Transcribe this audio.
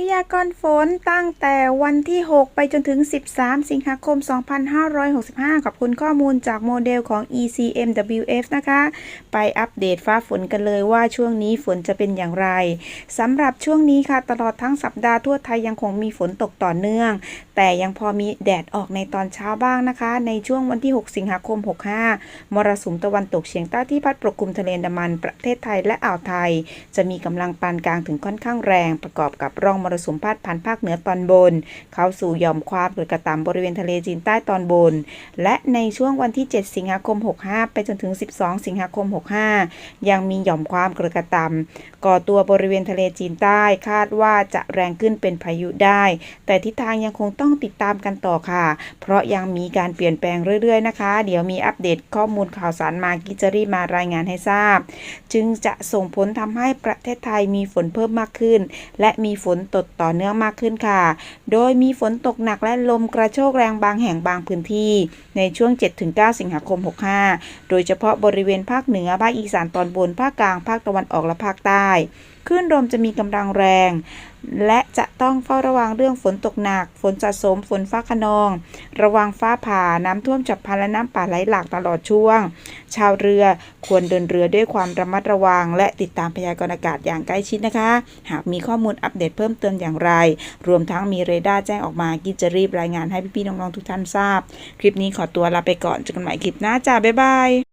พยากรณ์ฝนตั้งแต่วันที่ 6 ไปจนถึง 13 สิงหาคม 2565 ขอบคุณข้อมูลจากโมเดลของ ECMWF นะคะ ไปอัปเดตฟ้าฝนกันเลยว่าช่วงนี้ฝนจะเป็นอย่างไรสำหรับช่วงนี้ค่ะ ตลอดทั้งสัปดาห์ทั่วไทยยังคงมีฝนตกต่อเนื่อง แต่ยังพอมีแดดออกในตอนเช้าบ้างนะคะ ในช่วงวันที่ 6 สิงหาคม 65 มรสุมตะวันตกเฉียงใต้ที่พัดปกคลุมทะเลอันดามันประเทศไทยและอ่าวไทย จะมีกำลังปานกลางถึงค่อนข้างแรงประกอบกับร่องมรสุมพาดผ่านภาคเหนือตอนบน เข้าสู่หย่อมความกดกระต่ำบริเวณทะเลจีนใต้ตอนบน และในช่วงวันที่ 7 สิงหาคม 65 ไปจนถึง 12 สิงหาคม 65 ยังมีหย่อมความกดกระต่ำก่อตัวบริเวณทะเลจีนใต้คาดว่าจะแรงขึ้นเป็นพายุได้ แต่ทิศทางยังคงต้องติดตามกันต่อค่ะ เพราะยังมีการเปลี่ยนแปลงเรื่อยๆนะคะ เดี๋ยวมีอัปเดตข้อมูลข่าวสารมากิจรีมารายงานให้ทราบ จึงจะส่งผลทำให้ประเทศไทยมีฝนเพิ่มมากขึ้น และมีฝนตกต่อเนื่องมากขึ้นค่ะ โดยมีฝนตกหนักและลมกระโชกแรงบางแห่งบางพื้นที่ ในช่วง 7-9 สิงหาคม 65 โดยเฉพาะบริเวณภาคเหนือ ภาคอีสานตอนบน ภาคกลาง ภาคตะวันออกและภาคใต้ คลื่นลมจะมีกำลังแรง และจะต้องเฝ้าระวังเรื่องฝนตกหนัก ฝนสะสม ฝนฟ้าขนอง ระวังฟ้าผ่าน้ำท่วมฉับพลันและน้ำป่าไหลหลากตลอดช่วง ชาวเรือควรเดินเรือด้วยความระมัดระวัง และติดตามพยากรณ์อากาศอย่างใกล้ชิดนะคะ หากมีข้อมูลอัปเดตเพิ่มเติมอย่างไร รวมทั้งมีเรดาร์แจ้งออกมากิจจะรีบรายงานให้พี่ๆน้องๆทุกท่านทราบ คลิปนี้ขอตัวลาไปก่อนเจอกันใหม่คลิปหน้าจ้าบ๊ายบาย